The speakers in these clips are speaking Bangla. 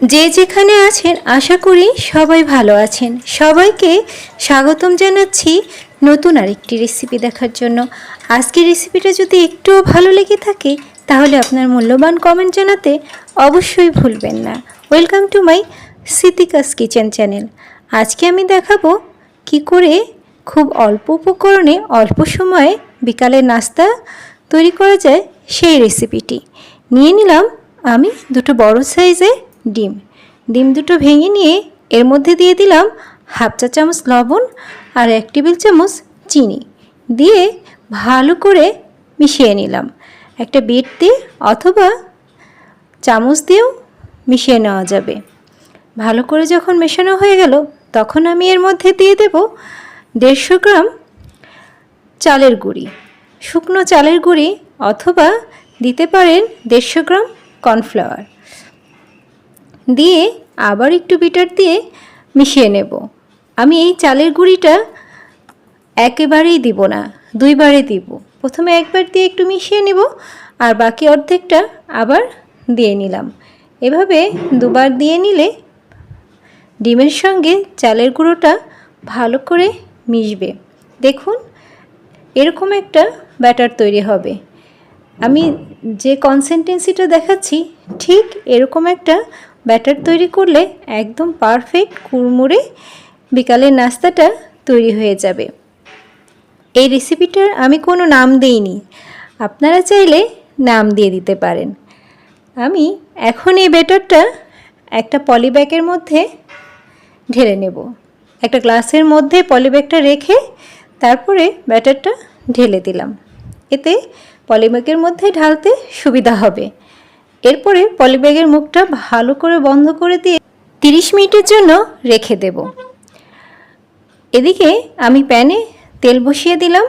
যে যেখানে আছেন, আশা করি সবাই ভালো আছেন। সবাইকে স্বাগতম জানাচ্ছি নতুন আরেকটি রেসিপি দেখার জন্য। আজকের রেসিপিটা যদি একটুও ভালো লেগে থাকে, তাহলে আপনার মূল্যবান কমেন্ট জানাতে অবশ্যই ভুলবেন না। ওয়েলকাম টু মাই সিতিকাস কিচেন চ্যানেল আজকে আমি দেখাবো কি করে খুব অল্প উপকরণে অল্প সময়ে বিকালের নাস্তা তৈরি করা যায় সেই রেসিপিটি নিয়ে নিলাম আমি দুটো বড় সাইজের ডিম। ডিম দুটো ভেঙে নিয়ে এর মধ্যে দিয়ে দিলাম হাফ চা চামচ লবণ আর এক টেবিল চামচ চিনি। দিয়ে ভালো করে মিশিয়ে নিলাম। একটা বিট দিয়ে অথবা চামচ দিয়েও মিশিয়ে নেওয়া যাবে। ভালো করে যখন মেশানো হয়ে গেল, তখন আমি এর মধ্যে দিয়ে দেব দেড়শো গ্রাম চালের গুঁড়ি। শুকনো চালের গুঁড়ি অথবা দিতে পারেন দেড়শো গ্রাম কর্নফ্লাওয়ার। দিয়ে আবার একটু বিটার দিয়ে মিশিয়ে নেব। আমি এই চালের গুঁড়িটা একেবারেই দিব না, দুইবারে দিব। প্রথমে একবার দিয়ে একটু মিশিয়ে নেব আর বাকি অর্ধেকটা আবার দিয়ে নিলাম। এভাবে দুবার দিয়ে নিলে ডিমের সঙ্গে চালের গুঁড়োটা ভালো করে মিশবে। দেখুন, এরকম একটা ব্যাটার তৈরি হবে। আমি যে কনসেন্টেন্সিটা দেখাচ্ছি, ঠিক এরকম একটা ব্যাটার তৈরি করলে একদম পারফেক্ট কুড়মুড়ে বিকালের নাস্তাটা তৈরি হয়ে যাবে। এই রেসিপিটার আমি কোনো নাম দেইনি। আপনারা চাইলে নাম দিয়ে দিতে পারেন। আমি এখন এই ব্যাটারটা একটা পলিব্যাগের মধ্যে ঢেলে নেব। একটা গ্লাসের মধ্যে পলিব্যাগটা রেখে তারপরে ব্যাটারটা ঢেলে দিলাম। এতে পলিব্যাগের মধ্যে ঢালতে সুবিধা হবে। এরপরে পলিব্যাগের মুখটা ভালো করে বন্ধ করে দিয়ে তিরিশ মিনিটের জন্য রেখে দেব। এদিকে আমি প্যানে তেল বসিয়ে দিলাম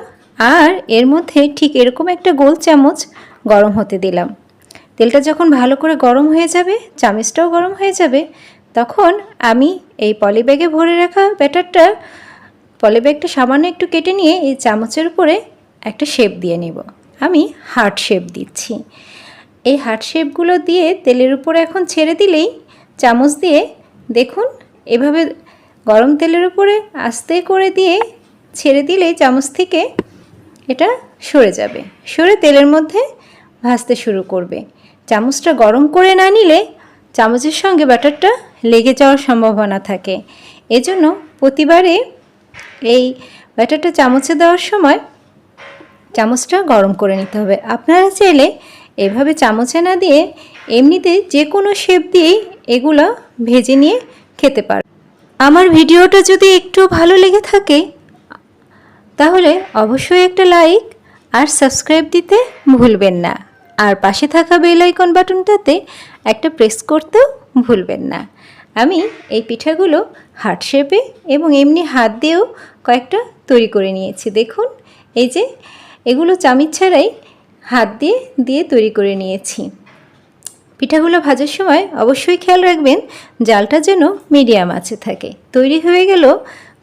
আর এর মধ্যে ঠিক এরকম একটা গোল চামচ গরম হতে দিলাম। তেলটা যখন ভালো করে গরম হয়ে যাবে, চামচটাও গরম হয়ে যাবে, তখন আমি এই পলিব্যাগে ভরে রাখা ব্যাটারটা, পলিব্যাগটা সামান্য একটু কেটে নিয়ে এই চামচের উপরে একটা শেপ দিয়ে নেব। আমি হার্ট শেপ দিচ্ছি। এই হার্ট শেপগুলো দিয়ে তেলের উপরে এখন ছেড়ে দিলেই চামচ দিয়ে দেখুন, এভাবে গরম তেলের উপরে আস্তে করে দিয়ে ছেড়ে দিলেই চামচ থেকে এটা সরে যাবে। সরে তেলের মধ্যে ভাজতে শুরু করবে। চামচটা গরম করে না নিলে চামচের সঙ্গে ব্যাটারটা লেগে যাওয়ার সম্ভাবনা থাকে। এজন্য প্রতিবারে এই ব্যাটারটা চামচে দেওয়ার সময় চামচটা গরম করে নিতে হবে। আপনারা চাইলে এভাবে চামচে না দিয়ে এমনিতে যে কোনো শেপ দিয়েই এগুলো ভেজে নিয়ে খেতে পার। আমার ভিডিওটা যদি একটু ভালো লেগে থাকে, তাহলে অবশ্যই একটা লাইক আর সাবস্ক্রাইব দিতে ভুলবেন না। আর পাশে থাকা বেল আইকন বাটনটাতে একটা প্রেস করতেও ভুলবেন না। আমি এই পিঠাগুলো হার্ট শেপে এবং এমনি হাত দিয়েও কয়েকটা তৈরি করে নিয়েছি। দেখুন, এই যে এগুলো চামিচ ছাড়াই হাত দিয়ে দিয়ে তৈরি করে নিয়েছি। পিঠাগুলো ভাজার সময় অবশ্যই খেয়াল রাখবেন, জালটা যেন মিডিয়াম আছে থাকে। তৈরি হয়ে গেল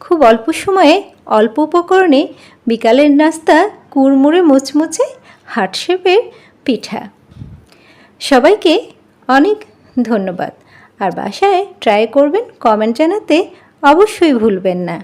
খুব অল্প সময়ে অল্প উপকরণে বিকালের নাস্তা কুড়মুড়ে মুচমুচে হার্ট শেপের পিঠা। সবাইকে অনেক ধন্যবাদ। আর বাসায় ট্রাই করবেন, কমেন্ট জানাতে অবশ্যই ভুলবেন না।